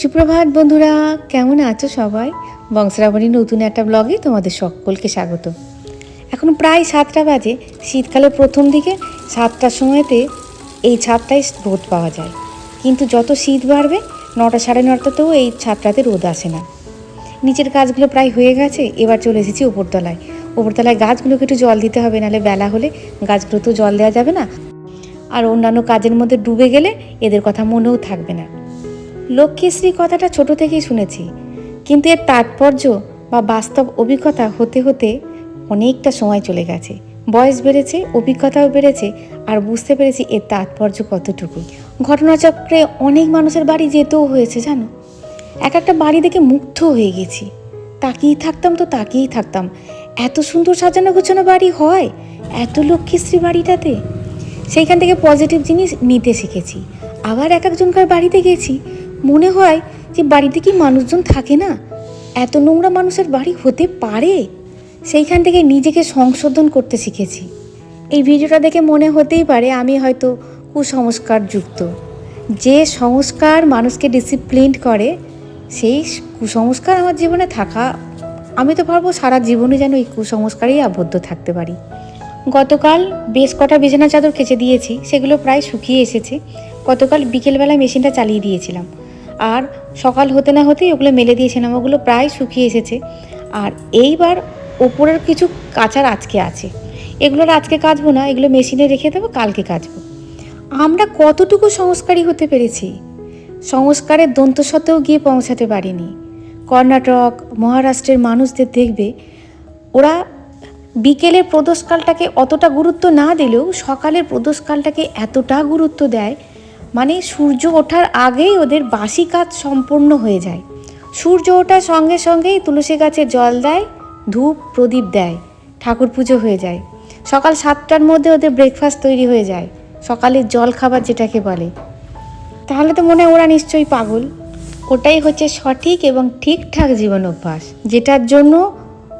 সুপ্রভাত বন্ধুরা, কেমন আছো সবাই? বংশরাবণী নতুন একটা ব্লগে তোমাদের সকলকে স্বাগত। এখন প্রায় সাতটা বাজে, শীতকালের প্রথম দিকে সাতটার সময়তে এই ছাদটায় রোদ পাওয়া যায়। কিন্তু যত শীত বাড়বে, নটা সাড়ে নটাতেও এই ছাদটাতে রোদ আসে না। নিচের গাছগুলো প্রায় হয়ে গেছে, এবার চলে এসেছি ওপরতলায় ওপরতলায় গাছগুলোকে একটু জল দিতে হবে, নাহলে বেলা হলে গাছগুলো তো জল দেওয়া যাবে না। আর অন্যান্য কাজের মধ্যে ডুবে গেলে এদের কথা মনেও থাকবে না। লক্ষ্মীশ্রী কথাটা ছোট থেকেই শুনেছি। কিন্তু এর তাৎপর্য বা বাস্তব অভিজ্ঞতা হতে হতে অনেকটা সময় চলে গেছে। বয়স বেড়েছে, অভিজ্ঞতাও বেড়েছে, আর বুঝতে পেরেছি এর তাৎপর্য কতটুকু। ঘটনাচক্রে অনেক মানুষের বাড়ি যেতেও হয়েছে, জানো? এক একটা বাড়ি দেখে মুগ্ধ হয়ে গেছি। তাকিয়েই থাকতাম তো তাকিয়েই থাকতাম। এত সুন্দর সাজানো গোছানো বাড়ি হয়? এত লক্ষ্মীশ্রী বাড়িটাতে? সেইখান থেকে পজিটিভ জিনিস নিতে শিখেছি। আবার এক একজনকার বাড়িতে গেছি। মনে হয় যে বাড়িতে কি মানুষজন থাকে না? এত নোংরা মানুষের বাড়ি হতে পারে? সেইখান থেকে নিজেকে সংশোধন করতে শিখেছি। এই ভিডিওটা দেখে মনে হতেই পারে আমি হয়তো কুসংস্কার যুক্ত যে সংস্কার মানুষকে ডিসিপ্লিন করে, সেই কুসংস্কার আমার জীবনে থাকা। আমি তো ভাববো সারা জীবনে যেন এই কুসংস্কারেই আবদ্ধ থাকতে পারি। গতকাল বেশ কটা বিছানা চাদর কেচে দিয়েছি, সেগুলো প্রায় শুকিয়ে এসেছে। গতকাল বিকেলবেলায় মেশিনটা চালিয়ে দিয়েছিলাম। আর সকাল হতে না হতেই ওগুলো মেলে দিয়েছিলাম, ওগুলো প্রায় শুকিয়ে এসেছে। আর এইবার ওপরের কিছু কাচার আজকে আছে। এগুলোর আজকে কাচবো না, এগুলো মেশিনে রেখে দেবো, কালকে কাচবো। আমরা কতটুকু সংস্কারী হতে পেরেছি? সংস্কারের দন্তসত্ত্বেও গিয়ে পৌঁছাতে পারিনি। কর্ণাটক, মহারাষ্ট্রের মানুষদের দেখবে, ওরা বিকেলের প্রদোষকালটাকে অতটা গুরুত্ব না দিলেও সকালের প্রদোষকালটাকে এতটা গুরুত্ব দেয় মানে সূর্য ওঠার আগেই ওদের বাসি কাজ সম্পূর্ণ হয়ে যায়। সূর্য ওঠার সঙ্গে সঙ্গেই তুলসী গাছে জল দেয়, ধূপ, প্রদীপ দেয়, ঠাকুর পুজো হয়ে যায়। সকাল সাতটার মধ্যে ওদের ব্রেকফাস্ট তৈরি হয়ে যায়, সকালের জল খাবার যেটাকে বলে। তাহলে তো মনে হয় ওরা নিশ্চয়ই পাগল। ওটাই হচ্ছে সঠিক এবং ঠিকঠাক জীবন অভ্যাস, যেটার জন্য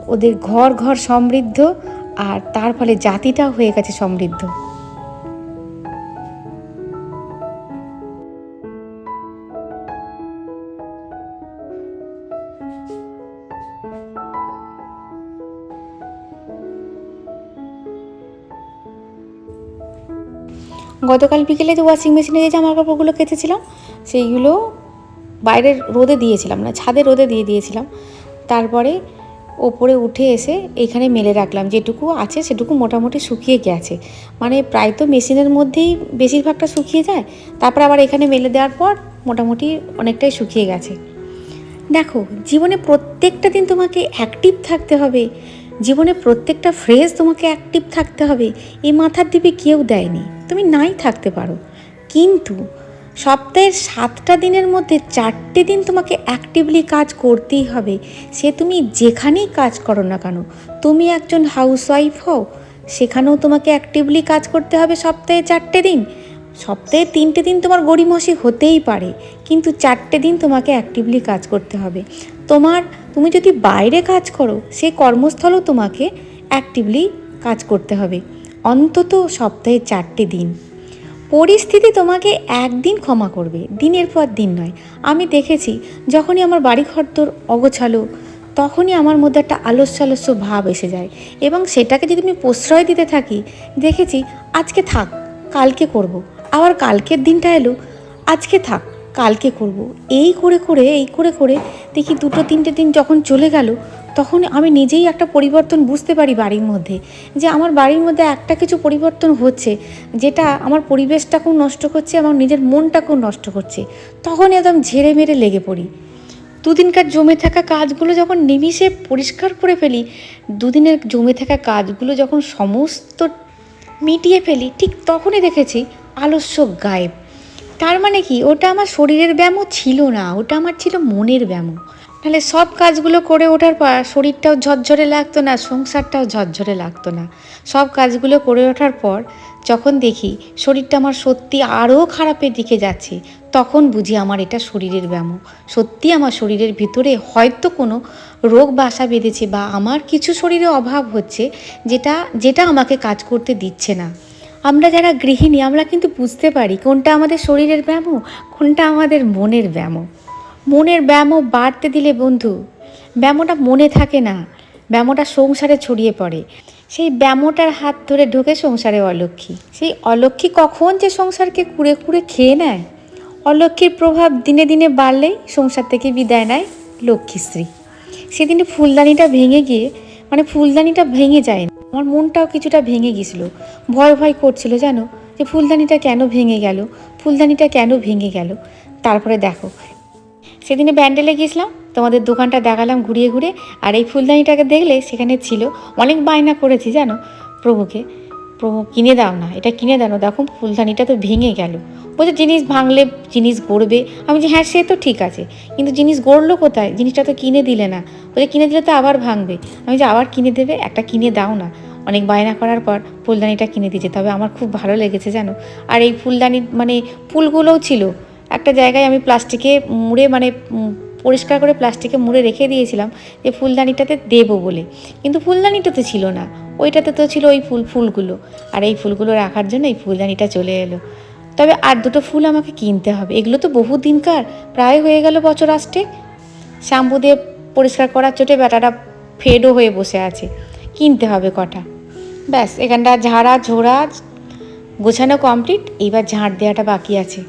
ওদের ঘর ঘর সমৃদ্ধ আর তার ফলে জাতিটাও হয়ে গেছে সমৃদ্ধ। গতকাল বিকেলে যে ওয়াশিং মেশিনে যে জামা কাপড়গুলো কেচেছিলাম, সেইগুলো বাইরের রোদে দিয়েছিলাম না ছাদে রোদে দিয়ে দিয়েছিলাম। তারপরে ওপরে উঠে এসে এখানে মেলে রাখলাম, যেটুকু আছে সেটুকু মোটামুটি শুকিয়ে গেছে। মানে প্রায় তো মেশিনের মধ্যেই বেশিরভাগটা শুকিয়ে যায়, তারপর আবার এখানে মেলে দেওয়ার পর মোটামুটি অনেকটাই শুকিয়ে গেছে। দেখো, জীবনে প্রত্যেকটা দিন তোমাকে অ্যাক্টিভ থাকতে হবে। জীবনে প্রত্যেকটা ফ্রেজ তোমাকে অ্যাক্টিভ থাকতে হবে। এই মাথার দিবে কেউ দেয়নি। তুমি নাই থাকতে পারো। কিন্তু সপ্তাহের সাতটা দিনের মধ্যে চারটে দিন তোমাকে অ্যাক্টিভলি কাজ করতেই হবে। সে তুমি যেখানেই কাজ করো না কেন, তুমি একজন হাউসওয়াইফ হও, সেখানেও তোমাকে অ্যাক্টিভলি কাজ করতে হবে সপ্তাহে চারটে দিন। সপ্তাহে তিনটে দিন তোমার গড়িমসি হতেই পারে, কিন্তু চারটে দিন তোমাকে অ্যাক্টিভলি কাজ করতে হবে। তোমার, তুমি যদি বাইরে কাজ করো সেই কর্মস্থলও তোমাকে অ্যাক্টিভলি কাজ করতে হবে। অন্তত সপ্তাহে চারটে দিন। পরিস্থিতি তোমাকে একদিন ক্ষমা করবে, দিনের পর দিন নয়। আমি দেখেছি, যখনই আমার বাড়ি ঘর তোর অগোছালো, তখনই আমার মধ্যে একটা আলস্য আলস্য ভাব এসে যায়। এবং সেটাকে যদি আমি প্রশ্রয় দিতে থাকি, দেখেছি, আজকে থাক, কালকে করব। আবার কালকের দিনটা এলো। আজকে থাক, কালকে করব। এই করে করে, এই করে করে দেখি দুটো তিনটে দিন যখন চলে গেল, তখন আমি নিজেই একটা পরিবর্তন বুঝতে পারি বাড়ির মধ্যে। যে আমার বাড়ির মধ্যে একটা কিছু পরিবর্তন হচ্ছে, যেটা আমার পরিবেশটাকেও নষ্ট করছে, আমার নিজের মনটাকেও নষ্ট করছে তখন একদম ঝেড়ে মেরে লেগে পড়ি। দুদিনকার জমে থাকা কাজগুলো যখন নিমিষে পরিষ্কার করে ফেলি, দুদিনের জমে থাকা কাজগুলো যখন সমস্ত মিটিয়ে ফেলি, ঠিক তখনই দেখেছি আলস্য গায়েব। তার মানে কি? ওটা আমার শরীরের ব্যায়ামও ছিল না, ওটা আমার ছিল মনের ব্যায়ামও। নাহলে সব কাজগুলো করে ওঠার পর শরীরটাও ঝরঝরে লাগতো না, সংসারটাও ঝরঝরে লাগতো না। সব কাজগুলো করে ওঠার পর যখন দেখি শরীরটা আমার সত্যি আরও খারাপের দিকে যাচ্ছে, তখন বুঝি আমার এটা শরীরের ব্যায়াম সত্যি আমার শরীরের ভিতরে হয়তো কোনো রোগ বাসা বেঁধেছে বা আমার কিছু শরীরে অভাব হচ্ছে যেটা যেটা আমাকে কাজ করতে দিচ্ছে না। আমরা যারা গৃহিণী, আমরা কিন্তু বুঝতে পারি কোনটা আমাদের শরীরের ব্যায়াম কোনটা আমাদের মনের ব্যায়াম মনের ব্যায়ামও বাড়তে দিলে বন্ধু, ব্যায়ামটা মনে থাকে না, ব্যায়ামটা সংসারে ছড়িয়ে পড়ে। সেই ব্যায়ামটার হাত ধরে ঢোকে সংসারে অলক্ষী। সেই অলক্ষী কখন যে সংসারকে কুড়ে কুড়ে খেয়ে নেয়? অলক্ষীর প্রভাব দিনে দিনে বাড়লেই সংসার থেকে বিদায় নেয় লক্ষ্মীশ্রী সেদিনে ফুলদানিটা ভেঙে গিয়ে মানে ফুলদানিটা ভেঙে যায় আমার মনটাও কিছুটা ভেঙে গেছিল। ভয় ভয় করছিল, জানো? যে ফুলদানিটা কেন ভেঙে গেল? ফুলদানিটা কেন ভেঙে গেল? তারপরে দেখো। সেদিনে ব্যান্ডেলে গেছিলাম তোমাদের দোকানটা দেখালাম ঘুরিয়ে ঘুরে আর এই ফুলদানিটাকে দেখলে সেখানে ছিল, অনেক বায়না করেছি, জানো? প্রভুকে। প্রভু কিনে দাও না, এটা কিনে দাও না। দেখো ফুলদানিটা তো ভেঙে গেল। বলছে জিনিস ভাঙলে জিনিস গড়বে। আমি যে হ্যাঁ সে তো ঠিক আছে। কিন্তু জিনিস গড়লো কোথায়? জিনিসটা তো কিনে দিলে না। বলছে কিনে দিলে তো আবার ভাঙবে। আমি যে আবার কিনে দেবে? একটা কিনে দাও না। অনেক বায়না করার পর ফুলদানিটা কিনে দিয়েছে। তবে আমার খুব ভালো লেগেছে, জানো? আর এই ফুলদানি মানে ফুলগুলোও ছিল। একটা জায়গায় আমি প্লাস্টিকে মুড়ে মানে পরিষ্কার করে প্লাস্টিকে মুড়ে রেখে দিয়েছিলাম যে ফুলদানিটাতে দেবো বলে। কিন্তু ফুলদানিটাতে ছিল না। ওইটাতে তো ছিল ওই ফুল, ফুলগুলো। আর এই ফুলগুলো রাখার জন্য এই ফুলদানিটা চলে এলো। তবে আর দুটো ফুল আমাকে কিনতে হবে। এগুলো তো বহু দিনকার। প্রায় হয়ে গেল বছর আসতে। শ্যাম্পু দিয়ে পরিষ্কার করার চোটে ব্যাটাটা ফেডও হয়ে বসে আছে। কিনতে হবে কটা। ব্যাস, এখানটা ঝাড়া, ঝোড়া, গোছানো কমপ্লিট এইবার ঝাঁট দেওয়াটা বাকি আছে।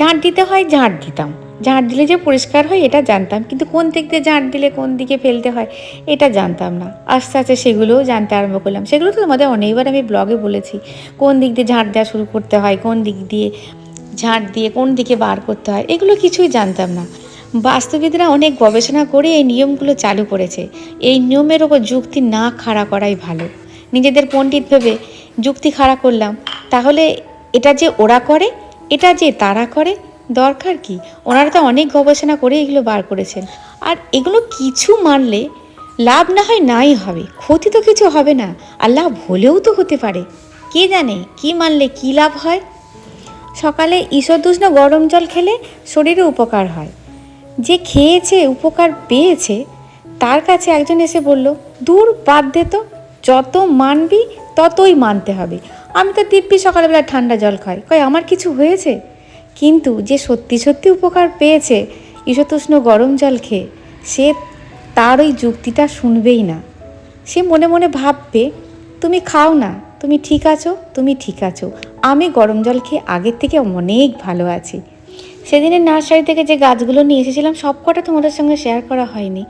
ঝাঁট দিতে হয়, ঝাঁট দিতাম। ঝাঁট দিলে যে পরিষ্কার হয়, এটা জানতাম। কিন্তু কোন দিক দিয়ে ঝাঁট দিলে কোন দিকে ফেলতে হয়, এটা জানতাম না। আস্তে আস্তে সেগুলোও জানতে আরম্ভ করলাম। সেগুলো তো তোমাদের অনেকবার আমি ব্লগে বলেছি। কোন দিক দিয়ে ঝাঁট দেওয়া শুরু করতে হয়, কোন দিক দিয়ে ঝাঁট দিয়ে কোন দিকে বার করতে হয়, এগুলো কিছুই জানতাম না। বাস্তুবিদরা অনেক গবেষণা করে এই নিয়মগুলো চালু করেছে। এই নিয়মের ওপর যুক্তি না খাড়া করাই ভালো। নিজেদের পণ্ডিত ভেবে যুক্তি খাড়া করলাম। তাহলে এটা যে ওরা করে এটা যে তারা করে, দরকার কি? ওনারা তো অনেক গবেষণা করে এগুলো বার করেছেন। আর এগুলো কিছু মানলে লাভ না হয় নাই হবে, ক্ষতি তো কিছু হবে না, আর লাভ হলেও তো হতে পারে। কে জানে কি মানলে কি লাভ হয়? সকালে ঈষদুষ্ণ গরম জল খেলে শরীরে উপকার হয়। যে খেয়েছে, উপকার পেয়েছে, তার কাছে একজন এসে বলল, দূর বাদ দে তো, যত মানবি ততই মানতে হবে। আমি তো দিব্যি সকালবেলা ঠান্ডা জল খাই। কয়, আমার কিছু হয়েছে? কিন্তু যে সত্যি সত্যি উপকার পেয়েছে ঈশতুষ্ণ গরম জল খেয়ে, সে তার ওই যুক্তিটা শুনবেই না। সে মনে মনে ভাববে, তুমি খাও না, তুমি ঠিক আছো, তুমি ঠিক আছো। আমি গরম জল খেয়ে আগের থেকে অনেক ভালো আছি। সেদিনের নার্সারি থেকে যে গাছগুলো নিয়ে এসেছিলাম, সব কটা তোমাদের সঙ্গে শেয়ার করা হয়নি।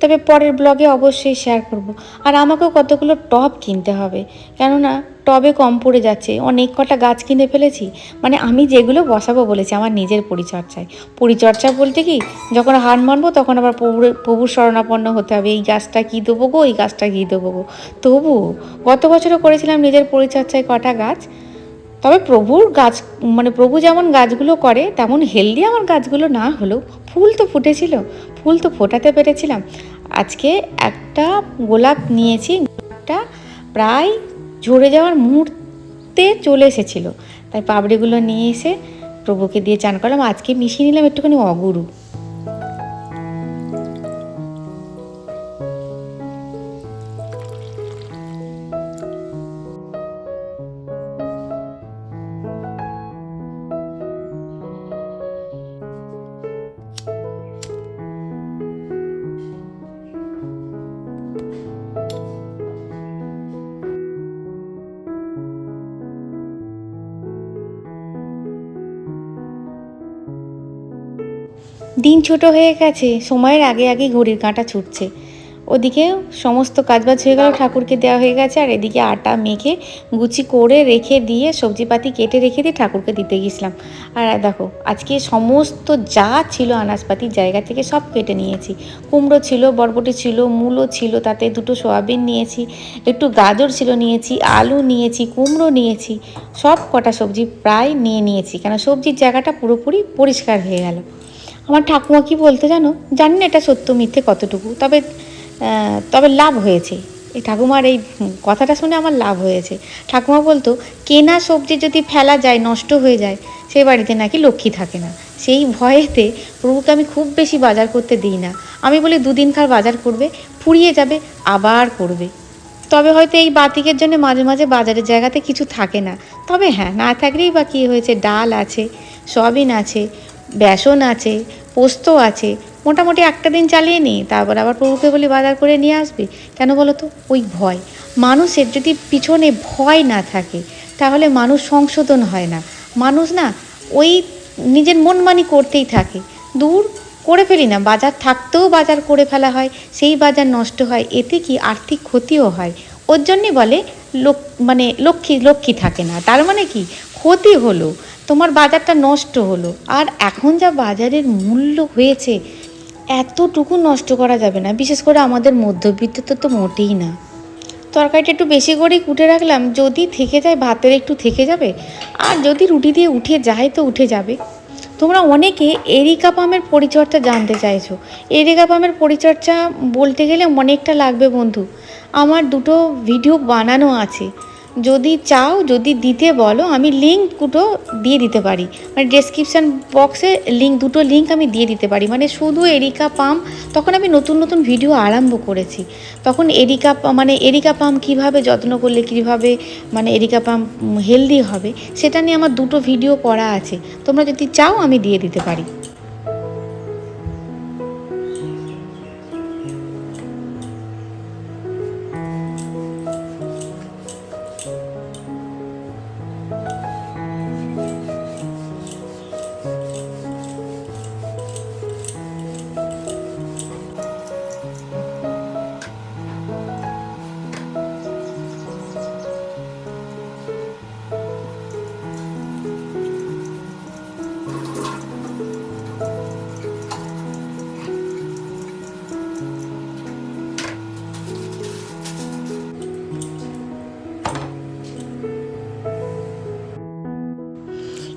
তবে পরের ব্লগে অবশ্যই শেয়ার করব। আর আমাকেও কতগুলো টব কিনতে হবে। কেননা টবে কম পড়ে যাচ্ছে। অনেক কটা গাছ কিনে ফেলেছি। মানে আমি যেগুলো বসাবো বলেছি, আমার নিজের পরিচর্যায় পরিচর্যা বলতে কি, যখন হার মানবো তখন আবার প্রভুর প্রভুর শরণাপন্ন হতে হবে। এই গাছটা কী দেবো গো? এই গাছটা কী দেবো গো? তবু গত বছরও করেছিলাম নিজের পরিচর্যায় কটা গাছ। তবে প্রভুর গাছ মানে প্রভু যেমন গাছগুলো করে, তেমন হেলদি আমার গাছগুলো না হলেও ফুল তো ফুটেছিল। ফুল তো ফোটাতে পেরেছিলাম। আজকে একটা গোলাপ নিয়েছি, গোলাপটা প্রায় ঝরে যাওয়ার মুহূর্তে চলে এসেছিল। তাই পাবড়িগুলো নিয়ে এসে প্রভুকে দিয়ে চান করলাম। আজকে মিশিয়ে নিলাম একটুখানি অগুরু। দিন ছোট হয়ে গেছে, সময়ের আগে আগে ঘড়ির কাঁটা ছুটছে। ওদিকে সমস্ত কাজবাজ হয়ে গেল, ঠাকুরকে দেওয়া হয়ে গেছে, আর এদিকে আটা মেখে গুচি করে রেখে দিয়ে সবজিপাতি কেটে রেখে দিয়ে ঠাকুরকে দিতে গেছিলাম। আর দেখো, আজকে সমস্ত যা ছিল আনাজপাতির জায়গা থেকে সব কেটে নিয়েছি। কুমড়ো ছিল, বরবটি ছিল, মূলো ছিল, তাতে দুটো সোয়াবিন নিয়েছি, একটু গাজর ছিল নিয়েছি, আলু নিয়েছি, কুমড়ো নিয়েছি, সব কটা সবজি প্রায় নিয়ে নিয়েছি কেন সবজির জায়গাটা পুরোপুরি পরিষ্কার হয়ে গেল। আমার ঠাকুমা কি বলতে জানো? জানি না এটা সত্য, মিথ্যে কতটুকু, তবে তবে লাভ হয়েছে। এই ঠাকুমার এই কথাটা শুনে আমার লাভ হয়েছে। ঠাকুমা বলতো, কেনা সবজি যদি ফেলা যায়, নষ্ট হয়ে যায় সেই বাড়িতে নাকি লক্ষ্মী থাকে না। সেই ভয়েতে প্রভুকে আমি খুব বেশি বাজার করতে দিই না। আমি বলি দুদিনকার বাজার করবে, ফুরিয়ে যাবে, আবার করবে। তবে হয়তো এই বাতিকের জন্য মাঝে মাঝে বাজারের জায়গাতে কিছু থাকে না। তবে হ্যাঁ না থাকলেই বা কী হয়েছে, ডাল আছে, সয়াবিন আছে বেসন আছে, পোস্ত আছে, মোটামুটি একটা দিন চালিয়ে নিই তারপর আবার প্রভুকে বলি বাজার করে নিয়ে আসবে। কেন বলো তো? ওই ভয়। মানুষের যদি পিছনে ভয় না থাকে, তাহলে মানুষ সংশোধন হয় না। মানুষ না ওই নিজের মনমানি করতেই থাকে। দূর করে ফেলি না, বাজার থাকতেও বাজার করে ফেলা হয়, সেই বাজার নষ্ট হয়, এতে কি আর্থিক ক্ষতিও হয়? ওর জন্যে বলে লোক মানে লক্ষ্মী লক্ষ্মী থাকে না। তার মানে কি? ক্ষতি হলো, তোমার বাজারটা নষ্ট হলো। আর এখন যা বাজারের মূল্য হয়েছে, এতটুকু নষ্ট করা যাবে না। বিশেষ করে আমাদের মধ্যবিত্ত তো তো মোটেই না। তরকারিটা একটু বেশি করেই কুটে রাখলাম, যদি থেকে যায়, ভাতের একটু থেকে যাবে। আর যদি রুটি দিয়ে উঠে যায়, তো উঠে যাবে। তোমরা অনেকে এরিকা পামের পরিচর্যা জানতে চাইছো। এরিকা পামের পরিচর্যা বলতে গেলে অনেকটা লাগবে বন্ধু। আমার দুটো ভিডিও বানানো আছে। যদি চাও, যদি দিতে বলো, আমি লিঙ্ক দুটো দিয়ে দিতে পারি। মানে ডেসক্রিপশান বক্সে লিঙ্ক দুটো লিঙ্ক আমি দিয়ে দিতে পারি। মানে শুধু এরিকা পাম তখন আমি নতুন নতুন ভিডিও আরম্ভ করেছি। তখন এরিকা মানে এরিকা পাম কীভাবে যত্ন করলে, কীভাবে মানে এরিকা পাম হেলদি হবে, সেটা নিয়ে আমার দুটো ভিডিও করা আছে। তোমরা যদি চাও, আমি দিয়ে দিতে পারি।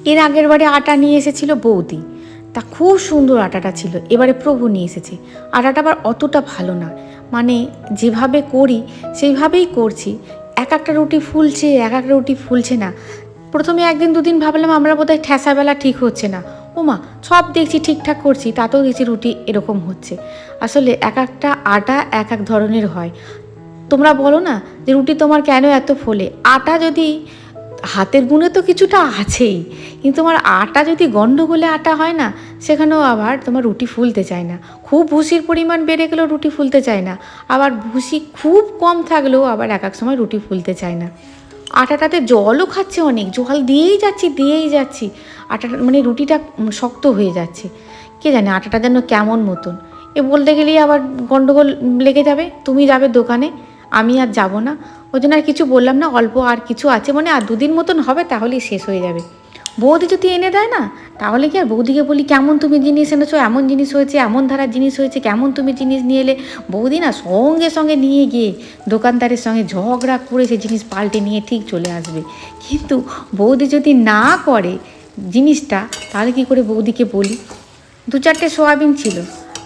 এর আগের বারে আটা নিয়ে এসেছিল বৌদি। তা খুব সুন্দর আটাটা ছিল, এবারে প্রভু নিয়ে এসেছে। আটাটা আবার অতটা ভালো না। মানে যেভাবে করি, সেইভাবেই করছি। এক একটা রুটি ফুলছে, এক একটা রুটি ফুলছে না। প্রথমে একদিন দুদিন ভাবলাম আমরা বোধহয় ঠেসাবেলা ঠিক হচ্ছে না। ওমা, সব দেখছি ঠিকঠাক করছি, তাতেও দেখছি রুটি এরকম হচ্ছে। আসলে এক একটা আটা এক এক ধরনের হয়। তোমরা বলো না যে রুটি তোমার কেন এত ফোলে? আটা যদি হাতের গুণে তো কিছুটা আছেই, কিন্তু তোমার আটা যদি গন্ডগোলে আটা হয় না, সেখানেও আবার তোমার রুটি ফুলতে চায় না। খুব ভুসির পরিমাণ বেড়ে গেলেও রুটি ফুলতে চায় না। আবার ভুসি খুব কম থাকলেও আবার এক এক সময় রুটি ফুলতে চায় না। আটাটাতে জলও খাচ্ছে অনেক, জল দিয়েই যাচ্ছি দিয়েই যাচ্ছি। আটাটা মানে রুটিটা শক্ত হয়ে যাচ্ছে। কে জানে আটাটা যেন কেমন মতন। এ বলতে গেলেই আবার গন্ডগোল লেগে যাবে, তুমি যাবে দোকানে, আমি আর যাব না। ওই জন্য আর কিছু বললাম না, অল্প আর কিছু আছে মানে আর দুদিন মতন হবে তাহলেই শেষ হয়ে যাবে। বৌদি যদি এনে দেয় না, তাহলে কি আর বৌদিকে বলি, কেমন তুমি জিনিস এনেছো, এমন জিনিস হয়েছে, এমন ধারার জিনিস হয়েছে, কেমন তুমি জিনিস নিয়ে এলে? বৌদি না সঙ্গে সঙ্গে নিয়ে গিয়ে দোকানদারের সঙ্গে ঝগড়া করে সে জিনিস পাল্টে নিয়ে ঠিক চলে আসবে। কিন্তু বৌদি যদি না করে জিনিসটা, তাহলে কি করে বৌদিকে বলি? দু চারটে সোয়াবিন ছিল।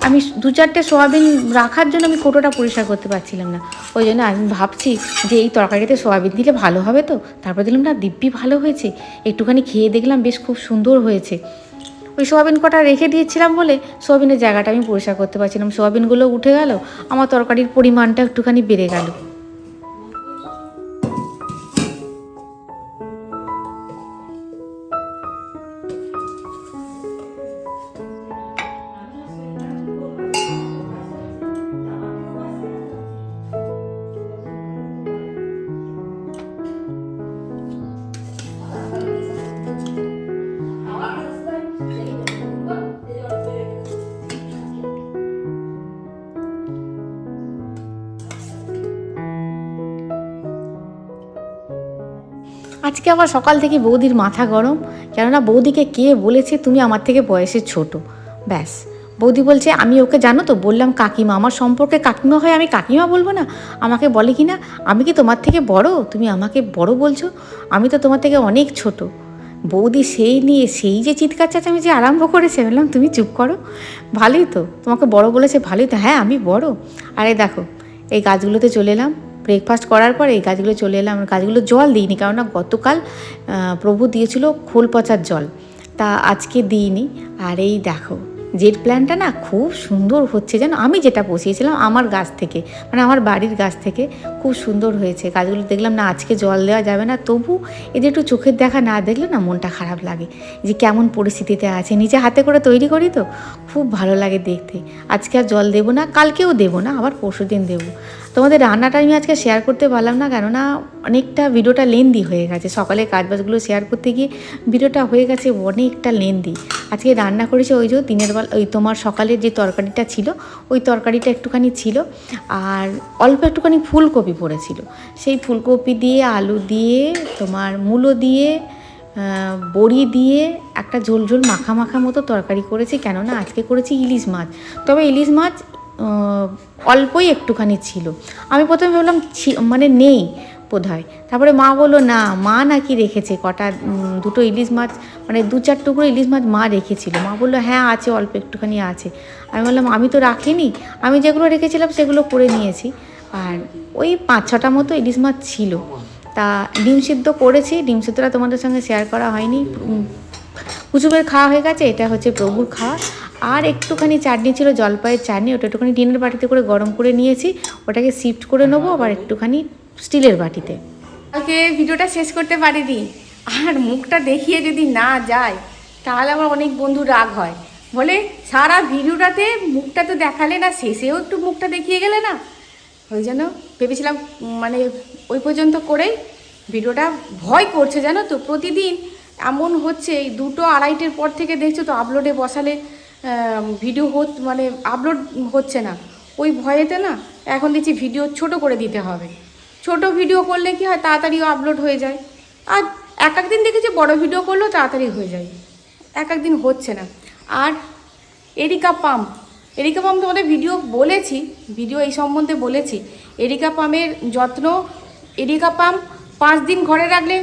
আমি দু চারটে সোয়াবিন রাখার জন্য আমি কোটোটা পরিষ্কার করতে পারছিলাম না। ওই জন্য আমি ভাবছি যে এই তরকারিতে সোয়াবিন দিলে ভালো হবে তো। তারপর দিলাম না, দিব্যি ভালো হয়েছে। একটুখানি খেয়ে দেখলাম বেশ খুব সুন্দর হয়েছে। ওই সোয়াবিন কটা রেখে দিয়েছিলাম বলে সোয়াবিনের জায়গাটা আমি পরিষ্কার করতে পারছিলাম। সোয়াবিনগুলো উঠে গেল, আমার তরকারির পরিমাণটা একটুখানি বেড়ে গেল। আজকে আমার সকাল থেকে বৌদির মাথা গরম। কেননা বৌদিকে কে বলেছে তুমি আমার থেকে বয়সে ছোট? ব্যাস। বৌদি বলছে, আমি ওকে জানো তো, বললাম কাকিমা, আমার সম্পর্কে কাকিমা হয়, আমি কাকিমা বলব না? আমাকে বলে কি না? আমি কি তোমার থেকে বড়? তুমি আমাকে বড় বলছো? আমি তো তোমার থেকে অনেক ছোট। বৌদি সেই নিয়ে, সেই যে চিৎকার আমি যে আরম্ভ করেছে বললাম, তুমি চুপ করো। ভালোই তো, তোমাকে বড় বলেছে, ভালোই তো। হ্যাঁ আমি বড়। আরে দেখো, এই গাছগুলোতে চলে এলাম ব্রেকফাস্ট করার পর এই গাছগুলো চলে এলাম। গাছগুলো জল দিইনি, কেননা গতকাল প্রভু দিয়েছিল খোল পচার জল। তা আজকে দিইনি। আর এই দেখো, জেট প্ল্যানটা না খুব সুন্দর হচ্ছে যেন আমি যেটা বসিয়েছিলাম আমার গাছ থেকে মানে আমার বাড়ির গাছ থেকে খুব সুন্দর হয়েছে। গাছগুলো দেখলাম না আজকে জল দেওয়া যাবে না। তবু এদের একটু চোখের দেখা না দেখলে না মনটা খারাপ লাগে। যে কেমন পরিস্থিতিতে আছে, নিজে হাতে করে তৈরি করি তো, খুব ভালো লাগে দেখতে। আজকে আর জল দেবো না, কালকেও দেবো না, আবার পরশু দিন দেবো। তোমাদের রান্নাটা আমি আজকে শেয়ার করতে পারলাম না, কেননা অনেকটা ভিডিওটা লেন্দি হয়ে গেছে। সকালে কাজবাজগুলো শেয়ার করতে গিয়ে ভিডিওটা হয়ে গেছে অনেকটা লেন্দি আজকে রান্না করেছি ওই যে দিনের বেলা, ওই তোমার সকালের যে তরকারিটা ছিল, ওই তরকারিটা একটুখানি ছিল, আর অল্প একটুখানি ফুলকপি পড়েছিল। সেই ফুলকপি দিয়ে, আলু দিয়ে, তোমার মূলো দিয়ে বড়ি দিয়ে একটা ঝোল ঝোল মাখা মাখা মতো তরকারি করেছি, কেননা আজকে করেছি ইলিশ মাছ। তবে ইলিশ মাছ অল্পই একটুখানি ছিল। আমি প্রথমে ভাবলাম মানে নেই বোধহয়। তারপরে মা বলল, না, মা নাকি রেখেছে কটা দুটো ইলিশ মাছ মানে দু চার টুকরো ইলিশ মাছ মা রেখেছিল। মা বলল হ্যাঁ আছে, অল্প একটুখানি আছে। আমি বললাম, আমি তো রাখিনি, আমি যেগুলো রেখেছিলাম সেগুলো করে নিয়েছি। আর ওই পাঁচ ছটা মতো ইলিশ মাছ ছিল। তা ডিম সিদ্ধ করেছি, ডিম সিদ্ধটা তোমাদের সঙ্গে শেয়ার করা হয়নি। কুচুবের খাওয়া হয়ে গেছে, এটা হচ্ছে প্রভুর খাওয়া। আর একটুখানি চাটনি ছিল, জলপাইয়ের চাটনি, ওটা একটুখানি ডিনের বাটিতে করে গরম করে নিয়েছি। ওটাকে শিফট করে নেব আবার একটুখানি স্টিলের বাটিতে। কালকে ভিডিওটা শেষ করতে পারিনি। আর মুখটা দেখিয়ে যদি না যায়, তাহলে আমার অনেক বন্ধু রাগ হয়। বলে, সারা ভিডিওটাতে মুখটা তো দেখালে না, শেষেও একটু মুখটা দেখিয়ে গেলে না? ওই জন্য ভেবেছিলাম মানে ওই পর্যন্ত করেই ভিডিওটা ভয় করছে, জানো তো? প্রতিদিন এমন হচ্ছে, এই দুটো আড়াইটের পর থেকে দেখছ তো, আপলোডে বসালে ভিডিও হত মানে আপলোড হচ্ছে না। ওই ভয়েতে না এখন দেখছি ভিডিও ছোট করে দিতে হবে। ছোট ভিডিও করলে কি হয় তাড়াতাড়িও আপলোড হয়ে যায়। আর এক একদিন দেখেছি বড় ভিডিও করলেও তাড়াতাড়ি হয়ে যায়। এক একদিন হচ্ছে না। আর এরিকা পাম্প এরিকা পাম্প তোমাদের ভিডিও বলেছি ভিডিও এই সম্বন্ধে বলেছি। এরিকা পাম্পের যত্ন এরিকা পাম্প পাঁচ দিন ঘরে রাখলে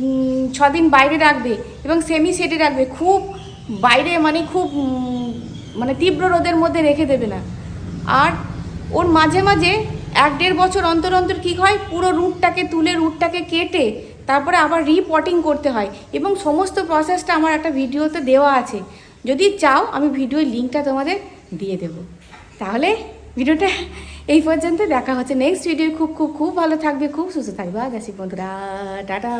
উম, ছ দিন বাইরে রাখবে এবং সেমি সেটে রাখবে। খুব বাইরে মানে খুব মানে তীব্র রোদের মধ্যে রেখে দেবে না। আর ওর মাঝে মাঝে এক দেড় বছর অন্তর অন্তর কী হয়, পুরো রুটটাকে, তুলে রুটটাকে কেটে তারপরে আবার রিপটিং করতে হয়। এবং সমস্ত প্রসেসটা আমার একটা ভিডিওতে দেওয়া আছে। যদি চাও, আমি ভিডিওর লিঙ্কটা তোমাদের দিয়ে দেবো। তাহলে ভিডিওটা এই পর্যন্ত দেখা হচ্ছে নেক্সট ভিডিও খুব খুব খুব ভালো থাকবে, খুব সুস্থ থাকবে। আসি বন্ধুরা। টাটা।